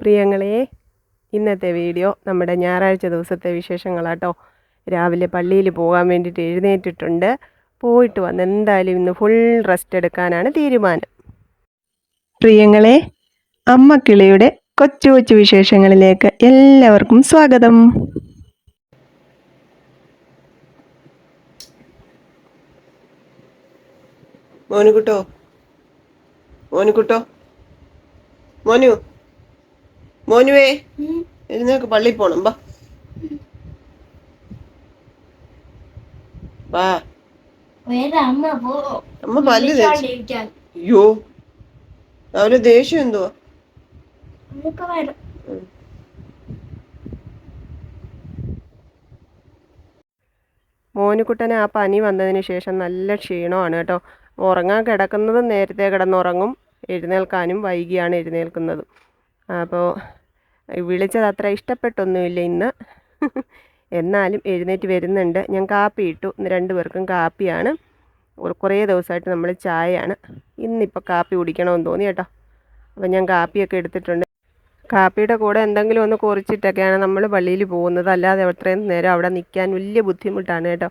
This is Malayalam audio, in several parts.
പ്രിയങ്ങളെ ഇന്നത്തെ വീഡിയോ നമ്മുടെ ഞായറാഴ്ച ദിവസത്തെ വിശേഷങ്ങളാട്ടോ. രാവിലെ പള്ളിയിൽ പോകാൻ വേണ്ടിയിട്ട് എഴുന്നേറ്റിട്ടുണ്ട്. പോയിട്ട് വന്ന് എന്തായാലും ഇന്ന് ഫുൾ റെസ്റ്റ് എടുക്കാനാണ് തീരുമാനം. പ്രിയങ്ങളെ അമ്മ കിളിയുടെ കൊച്ചു കൊച്ചു വിശേഷങ്ങളിലേക്ക് എല്ലാവർക്കും സ്വാഗതം. മോനുകുട്ടോ? മോനുകുട്ടോ? മോനു? മോനുവേ എഴുന്നേക്ക് പള്ളി പോണം ബാ വാ. വേറെ അമ്മ പോ. അമ്മ പല്ല് അയ്യോ അവർ ദേഷ്യം എന്തുവാ? മോനുകുട്ടന് ആ പനി വന്നതിന് ശേഷം നല്ല ക്ഷീണമാണ് കേട്ടോ. ഉറങ്ങാൻ കിടക്കുന്നതും നേരത്തെ കിടന്നുറങ്ങും എഴുന്നേൽക്കാനും വൈകിയാണ് എഴുന്നേൽക്കുന്നത്. അപ്പോൾ വിളിച്ചത് അത്ര ഇഷ്ടപ്പെട്ടൊന്നുമില്ല ഇന്ന്. എന്നാലും എഴുന്നേറ്റ് വരുന്നുണ്ട്. ഞാൻ കാപ്പി ഇട്ടു. ഇന്ന് രണ്ടു പേർക്കും കാപ്പിയാണ്. കുറേ ദിവസമായിട്ട് നമ്മൾ ചായയാണ്. ഇന്നിപ്പോൾ കാപ്പി കുടിക്കണമെന്ന് തോന്നി കേട്ടോ. അപ്പോൾ ഞാൻ കാപ്പിയൊക്കെ എടുത്തിട്ടുണ്ട്. കാപ്പിയുടെ കൂടെ എന്തെങ്കിലും ഒന്ന് കുറിച്ചിട്ടൊക്കെയാണ് നമ്മൾ പള്ളിയിൽ പോകുന്നത്. അല്ലാതെ അത്രയും നേരം അവിടെ നിൽക്കാൻ വലിയ ബുദ്ധിമുട്ടാണ് കേട്ടോ.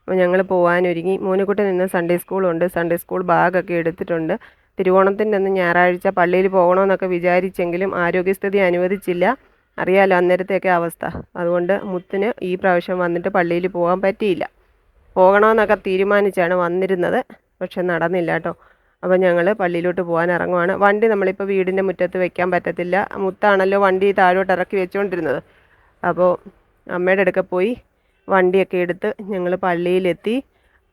അപ്പോൾ ഞങ്ങൾ പോകാനൊരുങ്ങി. മോനുകുട്ടൻ ഇന്ന് സൺഡേ സ്കൂളുണ്ട് സൺഡേ സ്കൂൾ ബാഗൊക്കെ എടുത്തിട്ടുണ്ട്. തിരുവോണത്തിന്റെ അന്ന് ഞായറാഴ്ച പള്ളിയിൽ പോകണമെന്നൊക്കെ വിചാരിച്ചെങ്കിലും ആരോഗ്യസ്ഥിതി അനുവദിച്ചില്ല. അറിയാലോ അന്നേരത്തെയൊക്കെ അവസ്ഥ. അതുകൊണ്ട് മുത്തിന് ഈ പ്രാവശ്യം വന്നിട്ട് പള്ളിയിൽ പോകാൻ പറ്റിയില്ല. പോകണമെന്നൊക്കെ തീരുമാനിച്ചാണ് വന്നിരുന്നത്. പക്ഷെ നടന്നില്ല കേട്ടോ. അപ്പോൾ ഞങ്ങൾ പള്ളിയിലോട്ട് പോകാൻ ഇറങ്ങുവാണ്. വണ്ടി നമ്മളിപ്പോൾ വീടിന്റെ മുറ്റത്ത് വെക്കാൻ പറ്റത്തില്ല. മുത്താണല്ലോ വണ്ടി താഴോട്ട് ഇറക്കി വെച്ചുകൊണ്ടിരുന്നത് അപ്പോൾ അമ്മയുടെ അടുക്ക പോയി വണ്ടിയൊക്കെ എടുത്ത് ഞങ്ങൾ പള്ളിയിലെത്തി.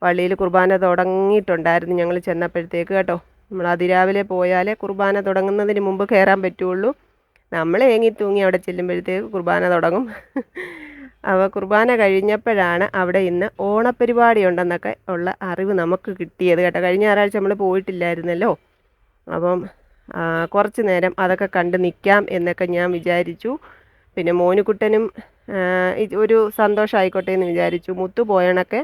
പള്ളിയിൽ കുർബാന തുടങ്ങിയിട്ടുണ്ടായിരുന്നു ഞങ്ങൾ ചെന്നപ്പോഴത്തേക്ക് കേട്ടോ. നമ്മൾ അതിരാവിലെ പോയാലേ കുർബാന തുടങ്ങുന്നതിന് മുമ്പ് കയറാൻ പറ്റുള്ളൂ. നമ്മൾ ഏങ്ങി തൂങ്ങി അവിടെ ചെല്ലുമ്പോഴത്തേക്ക് കുർബാന തുടങ്ങും. അവ കുർബാന കഴിഞ്ഞപ്പോഴാണ് അവിടെ ഇന്ന് ഓണപ്പരിപാടി ഉണ്ടെന്നൊക്കെ ഉള്ള അറിവ് നമുക്ക് കിട്ടിയത് കേട്ടോ. കഴിഞ്ഞ ഞായറാഴ്ച നമ്മൾ പോയിട്ടില്ലായിരുന്നല്ലോ. അപ്പം കുറച്ച് നേരം അതൊക്കെ കണ്ട് നിൽക്കാം എന്നൊക്കെ ഞാൻ വിചാരിച്ചു. പിന്നെ മോനുകുട്ടനും ഒരു സന്തോഷമായിക്കോട്ടെ എന്ന് വിചാരിച്ചു. മുത്തു പോയണൊക്കെ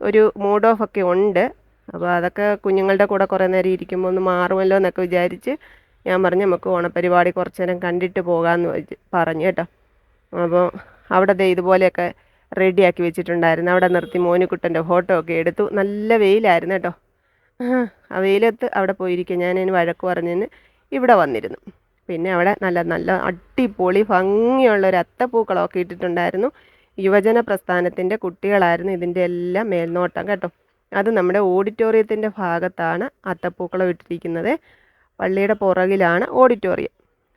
ഒരു മൂഡ് ഓഫ് ഒക്കെ ഉണ്ട്. അപ്പോൾ അതൊക്കെ കുഞ്ഞുങ്ങളുടെ കൂടെ കുറേ നേരം ഇരിക്കുമ്പോൾ ഒന്ന് മാറുമല്ലോ എന്നൊക്കെ വിചാരിച്ച് ഞാൻ പറഞ്ഞു നമുക്ക് ഓണപ്പരിപാടി കുറച്ച് നേരം കണ്ടിട്ട് പോകാമെന്ന് പറഞ്ഞു കേട്ടോ. അപ്പോൾ അവിടെ ദേ ഇതുപോലെയൊക്കെ റെഡിയാക്കി വെച്ചിട്ടുണ്ടായിരുന്നു. അവിടെ നിർത്തി മോനുകുട്ടന്റെ ഫോട്ടോ ഒക്കെ എടുത്തു. നല്ല വെയിലായിരുന്നു കേട്ടോ. ആ വെയിലത്ത് അവിടെ പോയിരിക്കും. ഞാൻ അതിന് വഴക്ക് പറഞ്ഞതിന് ഇവിടെ വന്നിരുന്നു. പിന്നെ അവിടെ നല്ല നല്ല അടിപൊളി ഭംഗിയുള്ള ഒരു അത്തപ്പൂക്കളമൊക്കെ ഇട്ടിട്ടുണ്ടായിരുന്നു. യുവജന പ്രസ്ഥാനത്തിന്റെ കുട്ടികളായിരുന്നു ഇതിന്റെ എല്ലാം മേൽനോട്ടം കേട്ടോ. അത് നമ്മുടെ ഓഡിറ്റോറിയത്തിന്റെ ഭാഗത്താണ് അത്തപ്പൂക്കളം ഇട്ടിരിക്കുന്നത്. പള്ളിയുടെ പുറകിലാണ് ഓഡിറ്റോറിയം.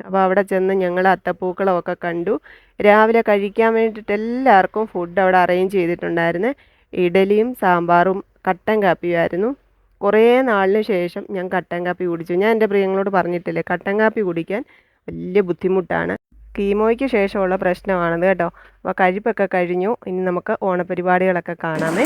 അപ്പോൾ അവിടെ ചെന്ന് ഞങ്ങൾ അത്തപ്പൂക്കളമൊക്കെ കണ്ടു. രാവിലെ കഴിക്കാൻ വേണ്ടിയിട്ട് എല്ലാവർക്കും ഫുഡ് അവിടെ അറേഞ്ച് ചെയ്തിട്ടുണ്ടായിരുന്നു. ഇഡലിയും സാമ്പാറും കട്ടൻ കാപ്പിയുമായിരുന്നു. കുറേ നാളിന് ശേഷം ഞാൻ കട്ടൻ കാപ്പി കുടിച്ചു. ഞാൻ എന്റെ പ്രിയങ്ങളോട് പറഞ്ഞിട്ടില്ലേ കട്ടൻ കാപ്പി കുടിക്കാൻ വലിയ ബുദ്ധിമുട്ടാണ്. കീമോയ്ക്ക് ശേഷമുള്ള പ്രശ്നമാണത് കേട്ടോ. അപ്പോൾ കഴിപ്പൊക്കെ കഴിഞ്ഞു. ഇനി നമുക്ക് ഓണപരിപാടികളൊക്കെ കാണാമേ.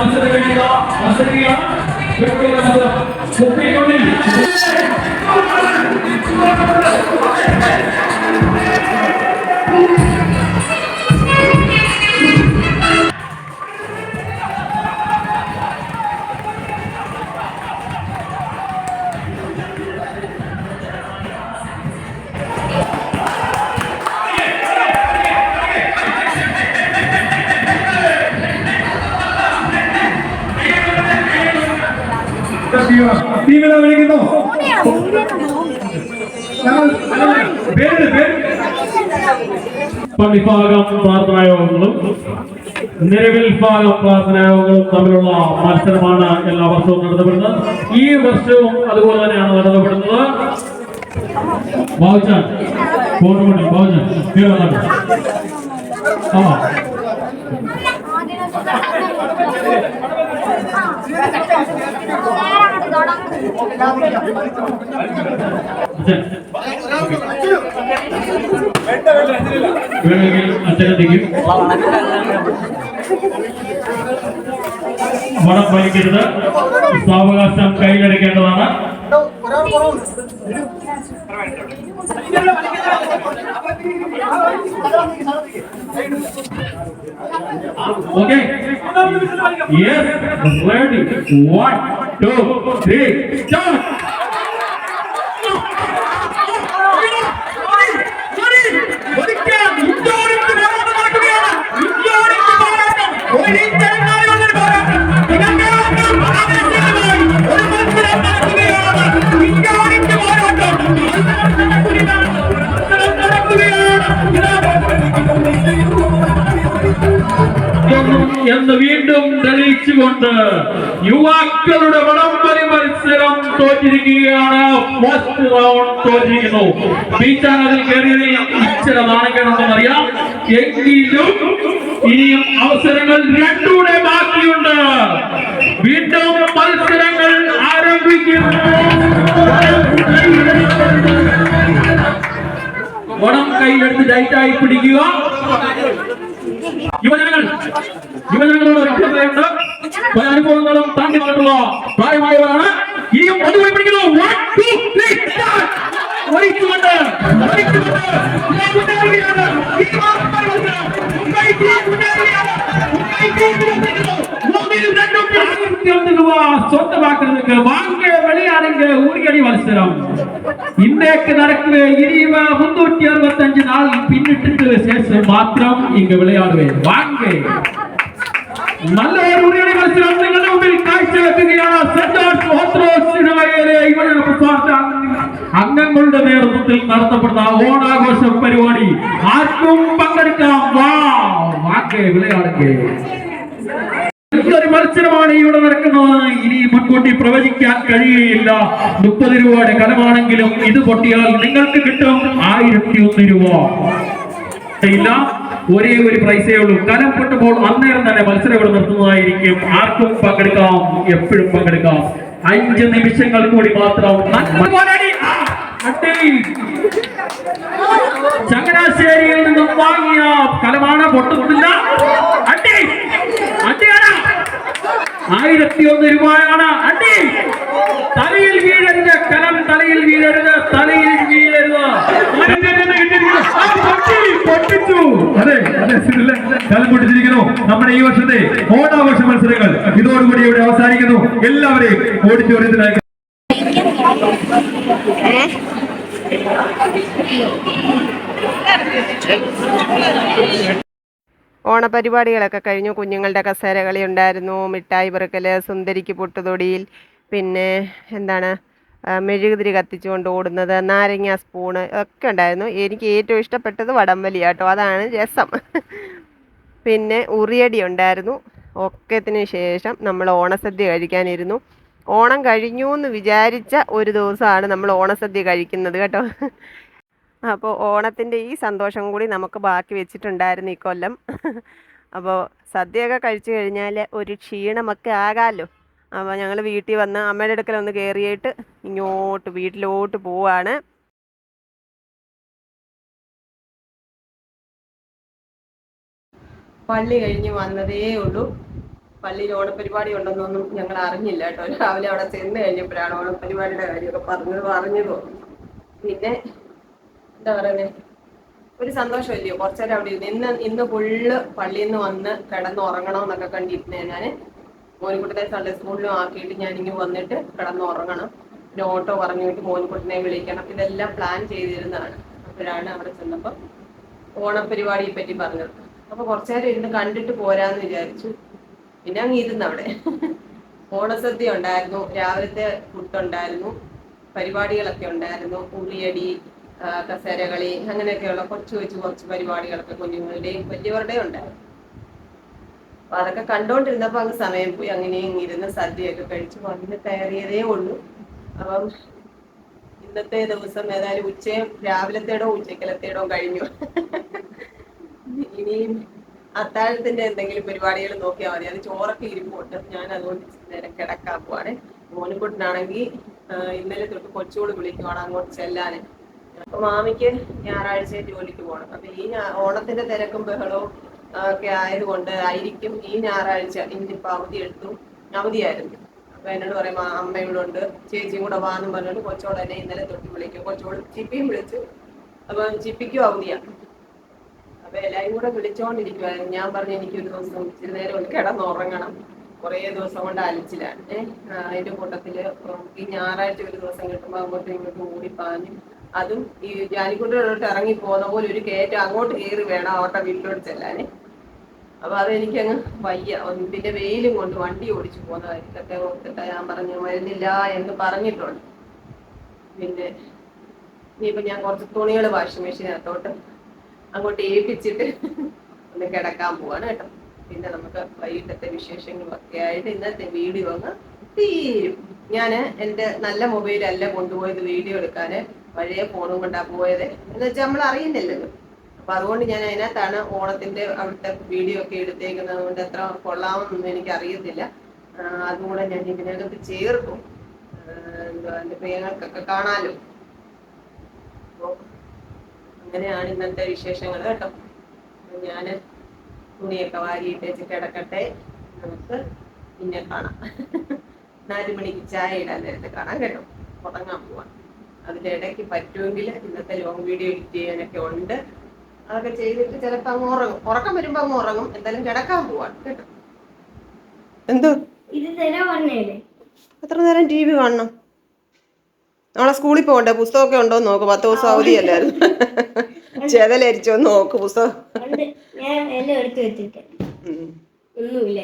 만세대입니다. 만세대야 몇개 남았어 목표의 പള്ളിഭാഗം പ്രാർത്ഥനായോഗങ്ങളും നിലവിൽ ഭാഗം പ്രാർത്ഥനായോഗങ്ങളും തമ്മിലുള്ള മത്സരമാണ് എല്ലാ വർഷവും നടത്തപ്പെടുന്നത്. ഈ വർഷവും അതുപോലെ തന്നെയാണ് നടത്തപ്പെടുന്നത്. ബാബുച്ചാൻ പോണ്ടുമുണ്ട് ബാബുച്ചാൻ പേര് ആ. വേണമെങ്കിൽ അച്ഛനെത്തിക്കും വടം വലിക്കരുത് സാവകാശം കൈകടിക്കേണ്ടതാണ് okay yes ready one two three start എന്ന് വീണ്ടും തെളിയിച്ചുകൊണ്ട് യുവാക്കളുടെ വടംവലി മത്സരം തോറ്റിരിക്കുകയാണ്. First round തോറ്റിരിക്കുന്നു. ബീച്ചാൻ അതിൽ കയറിയതിൽ ഇച്ചിരി നാണക്കേണ്ടെന്നറിയാം എങ്കിലും ഇനിയും അവസരങ്ങൾ രണ്ടൂടെ ബാക്കിയുണ്ട്. വീണ്ടും മത്സരങ്ങൾ ആരംഭിക്കുന്നു. വടം കയ്യിലെടുത്ത് ടൈറ്റായി പിടിക്കുക യുവജനങ്ങൾ യുവജനങ്ങളോട് ഒരു അഭ്യർത്ഥനയുണ്ട് പല അനുഭവങ്ങളും താണ്ടി വന്നിട്ടുള്ള പ്രായമായവരാണ് ഇനിയും ഒന്നുകൂടി പിടിക്കുന്നു One, two, three, start. ഒരിച്ചുകൊണ്ട് ഒരിച്ചുകൊണ്ട് ഇതാ മുന്നേറുകയാണ്. ഈ മാസത്തെ മത്സരം മുംബൈ ടീം മുന്നേറുകയാണ്. മുംബൈ ടീം വിജയിക്കുന്നു. മൂന്നിലും രണ്ടും ആയിരത്തി ഒന്ന് രൂപ സ്വന്തമാക്കുന്നതിന് വാങ്ങിയ വെളിയാണെങ്കിൽ ഊരിയടി മത്സരം ഇന്നേക്ക് നടക്കുക ഇനിയും മുന്നൂറ്റി അറുപത്തി അഞ്ച് നാൾ പിന്നിട്ടിട്ട് ശേഷം മാത്രം ഇങ്ങ് വിളയാടുവേ വാങ്ങേ നല്ല ഒരു ഉറിയടി മത്സരം നിങ്ങളുടെ മുമ്പിൽ കാഴ്ചവെക്കുകയാണ് സെന്റ് ജോർജ് ഓർത്തഡോക്സ് ഇടവകയിലെ യുവജന പ്രസ്ഥാന അംഗങ്ങളുടെ നേതൃത്വത്തിൽ നടത്തപ്പെടുന്ന ഓണാഘോഷ പരിപാടി ആർക്കും പങ്കെടുക്കാം വാ വാക്കേ വിളയാടുകേ ഒരു മത്സരമാണ് ഇവിടെ നടക്കുന്നത് ഇനി മുൻകൂട്ടി പ്രവചിക്കാൻ കഴിയുകയില്ല. മുപ്പത് രൂപയുടെ കടമാണെങ്കിലും ഇത് പൊട്ടിയാൽ നിങ്ങൾക്ക് കിട്ടും ആയിരത്തി ഒന്ന് രൂപ. ഇല്ല ഒരേ ഒരു പ്രൈസേ ഉള്ളൂ. കലം പൊട്ടുമ്പോൾ അന്നേരം തന്നെ മത്സരം ഇവിടെ നിർത്തുന്നതായിരിക്കും. ആർക്കും പങ്കെടുക്കാം എപ്പോഴും പങ്കെടുക്കാം. അഞ്ച് നിമിഷങ്ങൾ കൂടി മാത്രം. ചങ്ങനാശ്ശേരിയിൽ നിന്നും വാങ്ങിയ കലമാണ് പൊട്ടുന്നില്ല. അടി അടിയാണ് ആയിരത്തി ഒന്ന് രൂപയാണ് അടി! തലയിൽ വീഴരുത്. കലം തലയിൽ വീഴരുത്. തലയിൽ അതെ നമ്മുടെ ഈ വർഷത്തെ ഓണാഘോഷ മത്സരങ്ങൾ ഇതോടുകൂടി ഇവിടെ അവസാനിക്കുന്നു. എല്ലാവരെയും ഓഡിറ്റോറിയത്തിലേക്ക് ഓണപരിപാടികളൊക്കെ കഴിഞ്ഞു. കുഞ്ഞുങ്ങളുടെ കസേര കളി ഉണ്ടായിരുന്നു. മിഠായി പെറുക്കൽ സുന്ദരിക്ക് പൊട്ടുതൊടിയിൽ പിന്നെ എന്താണ് മെഴുകുതിരി കത്തിച്ചുകൊണ്ട് ഓടുന്നത് നാരങ്ങ സ്പൂണ് ഒക്കെ ഉണ്ടായിരുന്നു. എനിക്ക് ഏറ്റവും ഇഷ്ടപ്പെട്ടത് വടംവലി കേട്ടോ അതാണ് രസം. പിന്നെ ഉറിയടി ഉണ്ടായിരുന്നു. ഒക്കത്തിന് ശേഷം നമ്മൾ ഓണസദ്യ കഴിക്കാനിരുന്നു. ഓണം കഴിഞ്ഞു എന്ന് വിചാരിച്ച ഒരു ദിവസമാണ് നമ്മൾ ഓണസദ്യ കഴിക്കുന്നത് കേട്ടോ. അപ്പോൾ ഓണത്തിന്റെ ഈ സന്തോഷം കൂടി നമുക്ക് ബാക്കി വെച്ചിട്ടുണ്ടായിരുന്നു ഈ കൊല്ലം. അപ്പോൾ സദ്യയൊക്കെ കഴിച്ചു കഴിഞ്ഞാൽ ഒരു ക്ഷീണമൊക്കെ ആകാമല്ലോ അപ്പോൾ ഞങ്ങൾ വീട്ടിൽ വന്ന് അമ്മയുടെ അടുക്കൽ ഒന്ന് കയറിയിട്ട് ഇങ്ങോട്ട് വീട്ടിലോട്ട് പോവാണ്. പള്ളി കഴിഞ്ഞ് വന്നതേ ഉള്ളൂ. പള്ളിയിൽ ഓണപ്പരിപാടി ഉണ്ടെന്നൊന്നും ഞങ്ങൾ അറിഞ്ഞില്ല കേട്ടോ. രാവിലെ അവിടെ ചെന്ന് കഴിഞ്ഞപ്പോഴാണ് ഓണപ്പരിപാടിയുടെ കാര്യമൊക്കെ പറഞ്ഞത് പറഞ്ഞത്. പിന്നെ എന്താ പറയുന്നത് ഒരു സന്തോഷമല്ലയോ? കുറച്ചേരം അവിടെ ഇരുന്ന് ഇന്ന് ഇന്ന് ഫുള്ള് പള്ളിയിൽ നിന്ന് വന്ന് കിടന്നുറങ്ങണമെന്നൊക്കെ കണ്ടിരുന്നേ ഞാൻ മോനിക്കുട്ടനെ സൺഡേ സ്കൂളിലും ആക്കിയിട്ട് ഞാൻ ഇങ്ങ് വന്നിട്ട് കിടന്നുറങ്ങണം പിന്നെ ഓട്ടോ പറഞ്ഞിട്ട് മോനിക്കുട്ടനെ വിളിക്കണം. ഇതെല്ലാം പ്ലാൻ ചെയ്തിരുന്നതാണ്. അപ്പോഴാണ് അവിടെ ചെന്നപ്പോൾ ഓണപ്പരിപാടിയെ പറ്റി പറഞ്ഞത്. അപ്പോൾ കുറച്ചേരം ഇരുന്ന് കണ്ടിട്ട് പോരാന്ന് വിചാരിച്ചു. പിന്നെ അങ്ങ് ഇരുന്ന് അവിടെ. ഓണസദ്യ ഉണ്ടായിരുന്നു. രാവിലത്തെ ഫുഡ് ഉണ്ടായിരുന്നു പരിപാടികളൊക്കെ ഉണ്ടായിരുന്നു. ഉള്ളിയടി കസേരകളി അങ്ങനെയൊക്കെയുള്ള കൊച്ചു കൊച്ചു കുറച്ച് പരിപാടികളൊക്കെ കുഞ്ഞുങ്ങളുടെയും വലിയവരുടെയും ഉണ്ടായിരുന്നു അപ്പൊ അതൊക്കെ കണ്ടോണ്ടിരുന്നപ്പോ അങ്ങ് സമയം പോയി. അങ്ങനെ ഇരുന്ന് സദ്യയൊക്കെ കഴിച്ച്. വന്ന് കയറിയതേ ഉള്ളൂ. അപ്പം ഇന്നത്തെ ദിവസം ഏതായാലും ഉച്ചയും രാവിലത്തേടോ ഉച്ചക്കലത്തേടോ കഴിഞ്ഞു. ഇനിയും അത്താഴത്തിന്റെ എന്തെങ്കിലും പരിപാടികൾ നോക്കിയാൽ മതി. അത് ചോറൊക്കെ ഇരുമ്പോട്ട് ഞാൻ അതുകൊണ്ട് നേരെ കിടക്കാൻ പോവാണ്. മോനുകുട്ടനാണെങ്കിൽ ഇന്നലെ തൊട്ട് കൊച്ചുകൂടി വിളിക്കുവാണ് അങ്ങോട്ട് ചെല്ലാന്. അപ്പൊ മാമിക്ക് ഞായറാഴ്ച ജോലിക്ക് പോകണം അപ്പൊ ഈ ഓണത്തിന്റെ തിരക്കും ബഹളവും ഒക്കെ ആയതുകൊണ്ട് ആയിരിക്കും ഈ ഞായറാഴ്ച ഇന്നിപ്പോ അവധി എടുത്തു അവധിയായിരുന്നു. അപ്പൊ എന്നോട് പറയുമ്പോ അമ്മയോടുണ്ട് ചേച്ചിയും കൂടെ വാന്നും പറഞ്ഞോണ്ട് കൊച്ചോട് എന്നെ ഇന്നലെ തൊട്ട് വിളിക്കും. കൊച്ചോട് ചിപ്പിയും വിളിച്ചു അപ്പൊ ചിപ്പിക്കും അവധിയാണ് അപ്പൊ എല്ലാരും കൂടെ വിളിച്ചോണ്ടിരിക്കുവായിരുന്നു. ഞാൻ പറഞ്ഞു എനിക്ക് ഒരു ദിവസം ഇച്ചിരി നേരം ഒന്ന് കിടന്നുറങ്ങണം. കുറേ ദിവസം കൊണ്ട് അലച്ചിലാണ് ഏഹ് അതിന്റെ കൂട്ടത്തിൽ ഈ ഞായറാഴ്ച ഒരു ദിവസം കിട്ടുമ്പോ അങ്ങോട്ടും ഇങ്ങോട്ടും ഓടിപ്പാഞ്ഞു അതും ഈ ജാലിക്കുട്ടിയോട്ട് ഇറങ്ങി പോകുന്ന പോലെ ഒരു കയറ്റം അങ്ങോട്ട് കയറി വേണം അവരുടെ വീട്ടിലോട്ട് ചെല്ലാനേ. അപ്പൊ അതെനിക്കങ്ങ് വയ്യ. പിന്നെ വെയിലും കൊണ്ട് വണ്ടി ഓടിച്ചു പോകുന്ന കാര്യത്തൊക്കെ ഓർത്തിട്ട് ഞാൻ പറഞ്ഞു വരുന്നില്ല എന്ന് പറഞ്ഞിട്ടുണ്ട്. പിന്നെ ഇനിയിപ്പോ ഞാൻ കുറച്ച് തുണികൾ വാഷിംഗ് മെഷീനകത്തോട്ട് അങ്ങോട്ട് ഏൽപ്പിച്ചിട്ട് ഒന്ന് കിടക്കാൻ പോവാണ് കേട്ടോ. പിന്നെ നമുക്ക് വൈകിട്ടത്തെ വിശേഷങ്ങളൊക്കെ ആയിട്ട് ഇന്നത്തെ വീഡിയോ അങ്ങ് തീരും. ഞാൻ എന്റെ നല്ല മൊബൈലല്ല കൊണ്ടുപോയത് വീഡിയോ എടുക്കാൻ പഴയ ഫോണും കൊണ്ടാ പോയത്. എന്ന് വെച്ചാൽ നമ്മൾ അറിയുന്നില്ലല്ലോ അപ്പൊ അതുകൊണ്ട് ഞാൻ അതിനകത്താണ് ഓണത്തിന്റെ അവിടുത്തെ വീഡിയോ ഒക്കെ എടുത്തേക്കുന്നത്. കൊണ്ട് എത്ര കൊള്ളാമെന്നൊന്നും എനിക്ക് അറിയത്തില്ല അതുകൂടെ ഞാൻ ഇതിനകത്ത് ചേർക്കും. എന്തുവാ എന്റെ പ്രിയങ്ങൾക്കൊക്കെ കാണാലോ. അങ്ങനെയാണ് ഇന്നത്തെ വിശേഷങ്ങൾ കേട്ടോ. ഞാൻ തുണിയൊക്കെ വാരിയിട്ട് വെച്ച് കിടക്കട്ടെ. നമുക്ക് പിന്നെ കാണാം. നാല് മണിക്ക് ചായ ഇടാൻ നേരത്തെ കാണാം കേട്ടോ. ഉറങ്ങാൻ പോവാം. അതിന്റെ ഇടയ്ക്ക് പറ്റുമെങ്കിൽ ഇന്നത്തെ ലോങ് വീഡിയോ എഡിറ്റ് ചെയ്യാനൊക്കെ ഉണ്ട്. അതൊക്കെ ചെയ്തിട്ട് ചിലപ്പോൾ അങ്ങ് ഉറങ്ങും. ഉറക്കം വരുമ്പോൾ അങ്ങ് ഉറങ്ങും. എന്തായാലും കിടക്കാൻ പോവാണ് കേട്ടോ. എന്തോ? എത്ര നേരം ടി വി കാണണം? നാളെ സ്കൂളിൽ പോകണ്ടേ? പുസ്തകമൊക്കെ ഉണ്ടോ നോക്ക്. പത്ത് ദിവസം അവധിയല്ലായിരുന്നു ചെതലരിച്ചോ നോക്ക് പുസ്തകം. ഉണ്ട്. ഞാൻ എല്ലാം എടുത്തു വെച്ചിട്ട്. ഒന്നുമില്ല.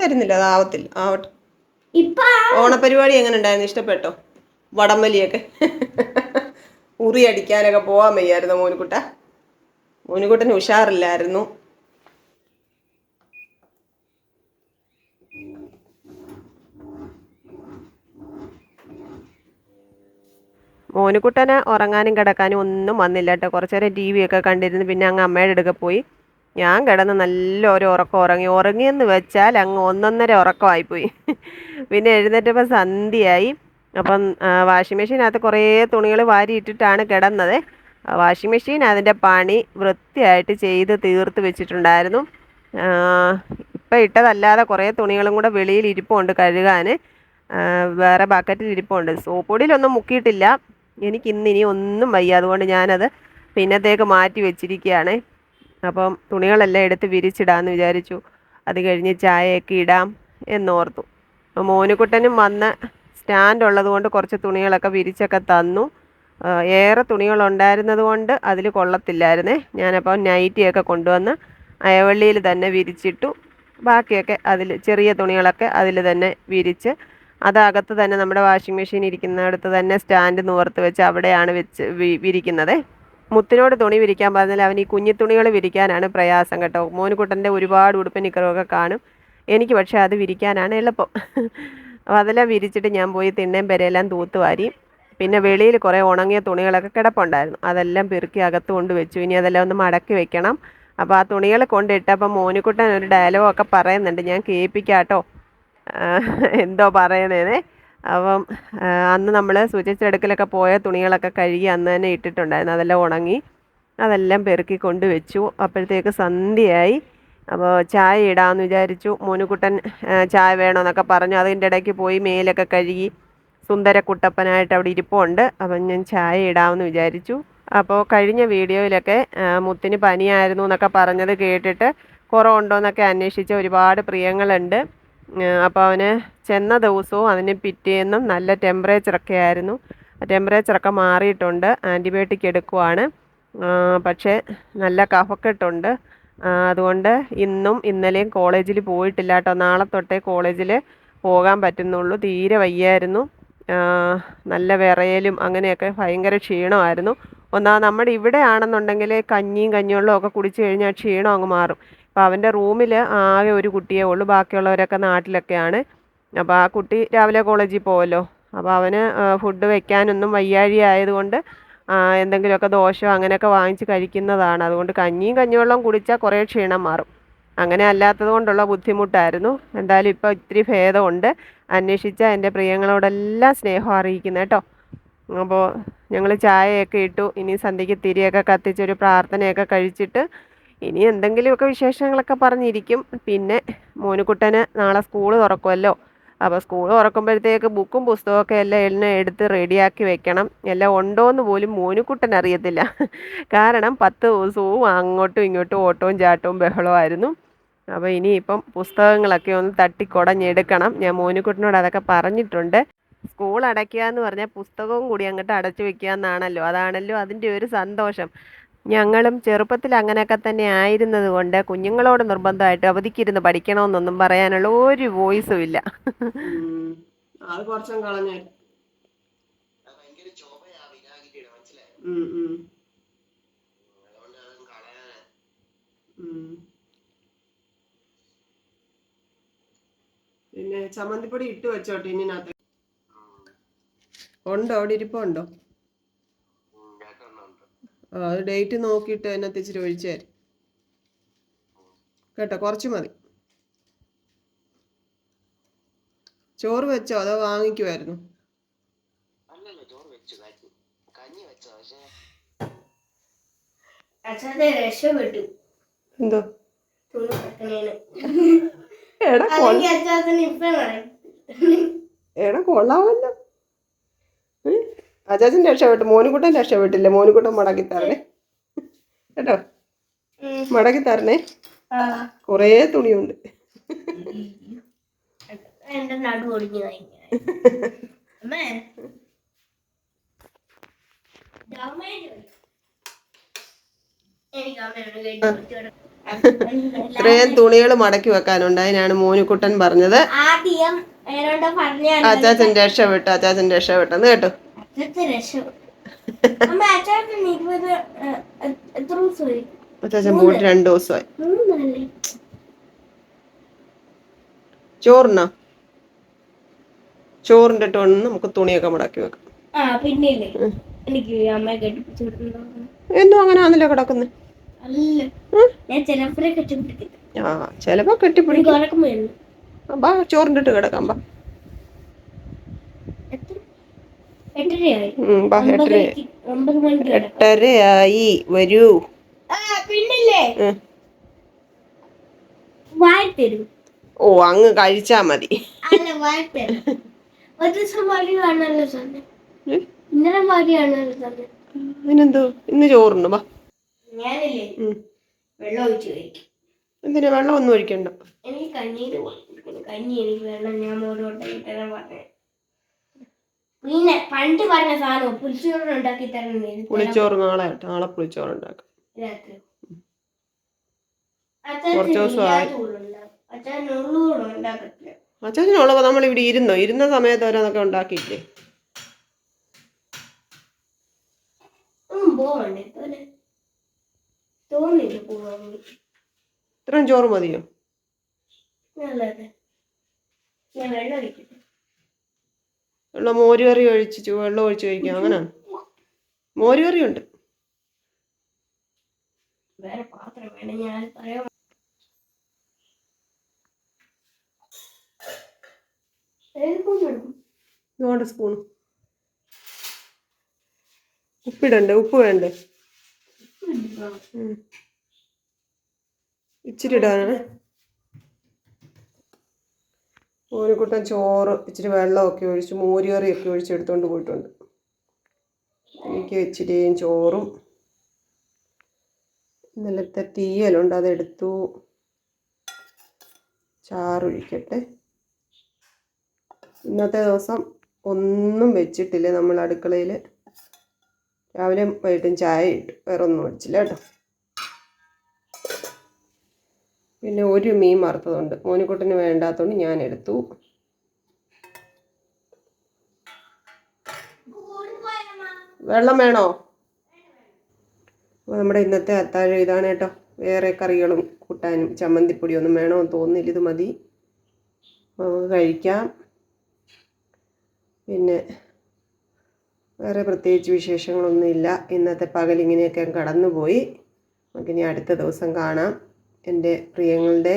തരുന്നില്ല അതാവത്തില്ല ആവട്ടെ. ഇപ്പൊ. ഓണപരിപാടി എങ്ങനെ ഉണ്ടായിരുന്നു? ഇഷ്ടപ്പെട്ടോ? വടംവലിയൊക്കെ. ഉറി അടിക്കാനൊക്കെ പോവാൻ വയ്യായിരുന്നു മോനുകുട്ട. മോനുകുട്ടന് ഉഷാറില്ലായിരുന്നു. മോനുകുട്ടന് ഉറങ്ങാനും കിടക്കാനും ഒന്നും വന്നില്ല കേട്ടോ. കുറച്ചു നേരം ടി വി ഒക്കെ കണ്ടിരുന്നു. പിന്നെ അങ്ങ് അമ്മയുടെ അടുക്ക പോയി. ഞാൻ കിടന്ന് നല്ല ഒരു ഉറക്കം ഉറങ്ങി. ഉറങ്ങിയെന്ന് വെച്ചാൽ അങ്ങ് ഒന്നൊന്നര ഉറക്കമായിപ്പോയി. പിന്നെ എഴുന്നേറ്റപ്പോൾ സന്ധ്യയായി. അപ്പം വാഷിംഗ് മെഷീനകത്ത് കുറേ തുണികൾ വാരി ഇട്ടിട്ടാണ് കിടന്നത് വാഷിംഗ് മെഷീൻ അതിന്റെ പണി വൃത്തിയായിട്ട് ചെയ്ത് തീർത്ത് വെച്ചിട്ടുണ്ടായിരുന്നു. ഇപ്പം ഇട്ടതല്ലാതെ കുറേ തുണികളും കൂടെ വെളിയിൽ ഇരിപ്പുണ്ട് കഴുകാൻ വേറെ ബക്കറ്റിൽ ഇരിപ്പുണ്ട്. സോപ്പൊടിയിലൊന്നും മുക്കിയിട്ടില്ല. എനിക്ക് ഇന്ന് ഇനി ഒന്നും വയ്യ. അതുകൊണ്ട് ഞാനത് പിന്നത്തേക്ക് മാറ്റി വെച്ചിരിക്കുകയാണ്. അപ്പം തുണികളെല്ലാം എടുത്ത് വിരിച്ചിടാമെന്ന് വിചാരിച്ചു. അത് കഴിഞ്ഞ് ചായയൊക്കെ ഇടാം എന്നോർത്തു. മോനുകുട്ടനും വന്ന് സ്റ്റാൻഡ് ഉള്ളത് കൊണ്ട് കുറച്ച് തുണികളൊക്കെ വിരിച്ചൊക്കെ തന്നു. ഏറെ തുണികൾ ഉണ്ടായിരുന്നത് കൊണ്ട് അതിൽ കൊള്ളത്തില്ലായിരുന്നേ. ഞാനപ്പോൾ നൈറ്റിയൊക്കെ കൊണ്ടുവന്ന് അയവള്ളിയിൽ തന്നെ വിരിച്ചിട്ടു. ബാക്കിയൊക്കെ അതിൽ ചെറിയ തുണികളൊക്കെ അതിൽ തന്നെ വിരിച്ച് അതകത്ത് തന്നെ നമ്മുടെ വാഷിംഗ് മെഷീൻ ഇരിക്കുന്നിടത്ത് തന്നെ സ്റ്റാൻഡ് നിവർത്ത് വെച്ച് അവിടെയാണ് വെച്ച് വിരിക്കുന്നത്. മുത്തിനോട് തുണി വിരിക്കാൻ പറഞ്ഞാൽ അവൻ ഈ കുഞ്ഞു തുണികൾ വിരിക്കാനാണ് പ്രയാസം കേട്ടോ. മോനുകുട്ടന്റെ ഒരുപാട് ഉടുപ്പ് നിക്കറൊക്കെ കാണും. എനിക്ക് പക്ഷേ അത് വിരിക്കാനാണ് എളുപ്പം. അതെല്ലാം വിരിച്ചിട്ട് ഞാൻ പോയി തിണ്ണയും പെരയെല്ലാം തൂത്തുവാരി പിന്നെ വെളിയിൽ കുറേ ഉണങ്ങിയ തുണികളൊക്കെ കിടപ്പുണ്ടായിരുന്നു. അതെല്ലാം പെറുക്കി അകത്ത് കൊണ്ട് വെച്ചു. ഇനി അതെല്ലാം ഒന്ന് മടക്കി വെക്കണം. അപ്പോൾ ആ തുണികൾ കൊണ്ടിട്ടപ്പോൾ മോനിക്കുട്ടൻ ഒരു ഡയലോഗൊക്കെ പറയുന്നുണ്ട്. ഞാൻ കേൾപ്പിക്കാട്ടോ. എന്തോ പറയുന്നത് അപ്പം അന്ന് നമ്മൾ സൂചിച്ചെടുക്കലൊക്കെ പോയ തുണികളൊക്കെ കഴുകി അന്ന് തന്നെ ഇട്ടിട്ടുണ്ടായിരുന്നു. അതെല്ലാം ഉണങ്ങി അതെല്ലാം പെറുക്കി കൊണ്ട് വെച്ചു. അപ്പോഴത്തേക്ക് സന്ധ്യയായി. അപ്പോൾ ചായ ഇടാമെന്ന് വിചാരിച്ചു. മോനുകുട്ടൻ ചായ വേണമെന്നൊക്കെ പറഞ്ഞു. അതിന്റെ ഇടയ്ക്ക് പോയി മേലൊക്കെ കഴുകി സുന്ദരക്കുട്ടപ്പനായിട്ട് അവിടെ ഇരിപ്പുണ്ട്. അപ്പം ഞാൻ ചായ ഇടാമെന്ന് വിചാരിച്ചു. അപ്പോൾ കഴിഞ്ഞ വീഡിയോയിലൊക്കെ മുത്തിന് പനിയായിരുന്നു എന്നൊക്കെ പറഞ്ഞത് കേട്ടിട്ട് കുറവുണ്ടോ എന്നൊക്കെ അന്വേഷിച്ച ഒരുപാട് പ്രിയങ്ങളുണ്ട്. അപ്പോൾ അവന് ചെന്ന ദിവസവും അതിന് പിറ്റേന്നും നല്ല ടെമ്പറേച്ചറൊക്കെ ആയിരുന്നു. ടെമ്പറേച്ചറൊക്കെ മാറിയിട്ടുണ്ട്. ആന്റിബയോട്ടിക് എടുക്കുവാണ്. പക്ഷേ നല്ല കഫക്കെട്ടുണ്ട്. അതുകൊണ്ട് ഇന്നും ഇന്നലെയും കോളേജിൽ പോയിട്ടില്ല കേട്ടോ നാളെ തൊട്ടേ കോളേജിൽ പോകാൻ പറ്റുന്നുള്ളൂ. തീരെ വയ്യായിരുന്നു. നല്ല വിറയലും അങ്ങനെയൊക്കെ ഭയങ്കര ക്ഷീണമായിരുന്നു. ഒന്നാ നമ്മുടെ ഇവിടെ ആണെന്നുണ്ടെങ്കിൽ കഞ്ഞിയും കഞ്ഞിവെള്ളവും ഒക്കെ കുടിച്ചു കഴിഞ്ഞാൽ ക്ഷീണം അങ്ങ് മാറും. അപ്പോൾ അവന്റെ റൂമിൽ ആകെ ഒരു കുട്ടിയേ ഉള്ളൂ. ബാക്കിയുള്ളവരൊക്കെ നാട്ടിലൊക്കെയാണ്. അപ്പോൾ ആ കുട്ടി രാവിലെ കോളേജിൽ പോവല്ലോ. അപ്പോൾ അവന് ഫുഡ് വെക്കാനൊന്നും വയ്യാഴി ആയതുകൊണ്ട് ആ, എന്തെങ്കിലുമൊക്കെ ദോശയോ അങ്ങനെയൊക്കെ വാങ്ങിച്ച് കഴിക്കുന്നതാണ്. അതുകൊണ്ട് കഞ്ഞിയും കഞ്ഞിവെള്ളം കുടിച്ചാൽ കുറേ ക്ഷീണം മാറും. അങ്ങനെ അല്ലാത്തത് കൊണ്ടുള്ള ബുദ്ധിമുട്ടായിരുന്നു. എന്തായാലും ഇപ്പോൾ ഇത്തിരി ഭേദമുണ്ട്. അന്വേഷിച്ച എന്റെ പ്രിയങ്ങളോടെല്ലാം സ്നേഹം അറിയിക്കുന്നത് കേട്ടോ. അപ്പോൾ ഞങ്ങൾ ചായയൊക്കെ ഇട്ടു. ഇനി സന്ധ്യയ്ക്ക് തിരിയൊക്കെ കത്തിച്ചൊരു പ്രാർത്ഥനയൊക്കെ കഴിച്ചിട്ട് ഇനി എന്തെങ്കിലുമൊക്കെ വിശേഷങ്ങളൊക്കെ പറഞ്ഞിരിക്കും. പിന്നെ മോനുകുട്ടന് നാളെ സ്കൂൾ തുറക്കുമല്ലോ അപ്പോൾ സ്കൂൾ തുറക്കുമ്പോഴത്തേക്ക് ബുക്കും പുസ്തകമൊക്കെ എല്ലാം എല്ലാം എടുത്ത് റെഡിയാക്കി വെക്കണം. എല്ലാം ഉണ്ടോയെന്ന് പോലും മോനുക്കുട്ടൻ അറിയത്തില്ല. കാരണം പത്ത് ദിവസവും അങ്ങോട്ടും ഇങ്ങോട്ടും ഓട്ടവും ചാട്ടവും ബഹളമായിരുന്നു അപ്പോൾ ഇനിയിപ്പം പുസ്തകങ്ങളൊക്കെ ഒന്ന് തട്ടിക്കുടഞ്ഞെടുക്കണം. ഞാൻ മോനുക്കുട്ടനോട് അതൊക്കെ പറഞ്ഞിട്ടുണ്ട്. സ്കൂൾ അടയ്ക്കുക എന്ന് പറഞ്ഞാൽ പുസ്തകവും കൂടി അങ്ങോട്ട് അടച്ചു വെക്കുക എന്നാണല്ലോ അതാണല്ലോ അതിന്റെ ഒരു സന്തോഷം. ഞങ്ങളും ചെറുപ്പത്തിൽ അങ്ങനെയൊക്കെ തന്നെ ആയിരുന്നത് കൊണ്ട് കുഞ്ഞുങ്ങളോട് നിർബന്ധമായിട്ട് അവധിക്കിരുന്ന് പഠിക്കണമെന്നൊന്നും പറയാനുള്ള ഒരു വോയിസും ഇല്ല. പിന്നെ ചമ്മന്തിപ്പൊടി ഇട്ട് വെച്ചോട്ടെ ഇനി ഉണ്ടോ? അവിടെ ഇരിപ്പുണ്ടോ രണ്ടെണ്ണം ഉണ്ട് ആ അത് ഡേറ്റ് നോക്കിയിട്ട് അതിനകത്ത് ഇച്ചിരി ഒഴിച്ചു തരും കേട്ടോ കുറച്ച് മതി. ചോറ് വെച്ചോ അതോ വാങ്ങിക്കുമായിരുന്നു അല്ലല്ലോ ചോറ് വെച്ചു കഞ്ഞി കഞ്ഞി വെച്ചോ പക്ഷേ അച്ഛനെ രക്ഷപ്പെട്ടു എന്തോ? എടാ കൊള്ളാവല്ലോ എടാ കൊള്ളാമല്ലോ അജാജൻ രക്ഷപ്പെട്ടു മോനുകുട്ടൻ രക്ഷപ്പെട്ടില്ല? മോനുകുട്ടൻ മടക്കി തരണേ കേട്ടോ മടക്കി തരണേ കുറേ തുണിയുണ്ട്. എന്റെ നടു ഒടിഞ്ഞു ഇത്രയും തുണികൾ മടക്കി വെക്കാനുണ്ട്. അതിനാണ് മോനുകുട്ടൻ പറഞ്ഞത്. ആദ്യം അച്ചാച്ചൻ രക്ഷപ്പെട്ടു അച്ചാച്ചൻ രക്ഷപ്പെട്ടെന്ന് കേട്ടോ? അച്ചാച്ചൻ പോയിട്ട് രണ്ട് ദിവസമായി. ചോറിനാ? ചോറിന്റെ ടോണിന് നമുക്ക് തുണിയൊക്കെ മടക്കി വെക്കാം. ആ പിന്നില്ലേ എനിക്ക് എന്നും അങ്ങനെ ആണല്ലോ കിടക്കുന്നത് ചിലപ്പോൾ കെട്ടിപ്പിടിക്കും. ചോറിന്റെ ഇട്ട് കിടക്കാം ബാ എത്ര എട്ടരയായി ഉം, ബാ എട്ടര ഒമ്പതരയ്ക്ക് ഒമ്പത് മണിക്ക് കിടക്കാം എട്ടരയായി. വരൂ. ആ പിന്നില്ലേ? ഓ അങ്ങ് കഴിച്ചാ മതി. അതിനെന്തോ? ഇന്ന് ചോറുണ്ട്? ബാ. ഞാനില്ലേ വെള്ളം ഒഴിച്ച് കഴിക്കും. എന്തിനാ? വെള്ളം ഒന്നും ഒഴിക്കണ്ട. എനിക്ക് കഞ്ഞീര് കഞ്ഞി എനിക്ക് വേണം. ഞാൻ മോരോട്ട് കിട്ടാൻ പറഞ്ഞത് പിന്നെ പണ്ട് പറഞ്ഞ സാധനം പുളിച്ചോറ് ഉണ്ടാക്കി തരണം പുളിച്ചോറ് നാളെ നാളെ പുളിച്ചോറ് ഉണ്ടാക്കാം. കുറച്ച് ദിവസമായി. നമ്മൾ ഇവിടെ ഇരുന്നോ? ഇരുന്ന സമയത്ത് ഓരോന്നൊക്കെ ഉണ്ടാക്കിയില്ലേ? ഇത്രയും ചോറ് മതിയോ? ഞാൻ വെള്ളം ഒഴിക്കട്ടെ മോരുകറി മോര് കറി ഒഴിച്ച് വെള്ളം ഒഴിച്ച് കഴിക്കാം. അങ്ങനെ മോരുകറി ഉണ്ട് വേറെ പാത്രം വേണം. ഞാൻ പറയാം. സ്പൂൺ ഉപ്പിടണ്ടേ? ഉപ്പ് വേണ്ടേ? ഇച്ചിരി ഇടാനാണ്. മോനുകുട്ടൻ ചോറ് ഇച്ചിരി വെള്ളമൊക്കെ ഒഴിച്ച് മോരുകറിയൊക്കെ ഒഴിച്ച് എടുത്തുകൊണ്ട് പോയിട്ടുണ്ട്. എനിക്ക് ഇച്ചിരിയും ചോറും. ഇന്നലത്തെ തീയലുണ്ട് അതെടുത്തു. ചാറൊഴിക്കട്ടെ. ഇന്നത്തെ ദിവസം ഒന്നും വെച്ചിട്ടില്ല നമ്മൾ അടുക്കളയിൽ രാവിലെ വൈകിട്ടും ചായ ഇട്ടു. വേറെ ഒന്നും വെച്ചില്ല കേട്ടോ. പിന്നെ ഒരു മീൻ വറുത്തതുണ്ട്. മോനിക്കുട്ടിന് വേണ്ടാത്തതുകൊണ്ട് ഞാൻ എടുത്തു വെള്ളം വേണോ? അപ്പോൾ നമ്മുടെ ഇന്നത്തെ അത്താഴം ഇതാണ് കേട്ടോ. വേറെ കറികളും കൂട്ടാനും ചമ്മന്തിപ്പൊടിയൊന്നും എന്ന് തോന്നില്ല ഇത് മതി. നമുക്ക് കഴിക്കാം. പിന്നെ വേറെ പ്രത്യേകിച്ച് വിശേഷങ്ങളൊന്നുമില്ല. ഇന്നത്തെ പകലിങ്ങനെയൊക്കെ കടന്നുപോയി. നമുക്കിനി അടുത്ത ദിവസം കാണാം. എന്റെ പ്രിയങ്ങളുടെ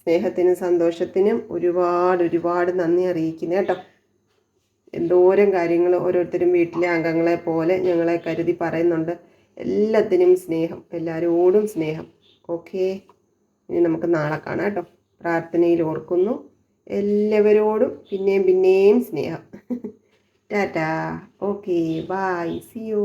സ്നേഹത്തിനും സന്തോഷത്തിനും ഒരുപാട് ഒരുപാട് നന്ദി അറിയിക്കുന്നു കേട്ടോ. എന്തോരം കാര്യങ്ങൾ ഓരോരുത്തരും വീട്ടിലെ അംഗങ്ങളെ പോലെ ഞങ്ങളെ കരുതി പറയുന്നുണ്ട്. എല്ലാത്തിനും സ്നേഹം എല്ലാവരോടും സ്നേഹം. ഓക്കേ. ഇനി നമുക്ക് നാളെ കാണാം കേട്ടോ. പ്രാർത്ഥനയിൽ ഓർക്കുന്നു. എല്ലാവരോടും പിന്നെയും പിന്നെയും സ്നേഹം. ടാറ്റാ. ഓക്കെ. ബായ് സിയോ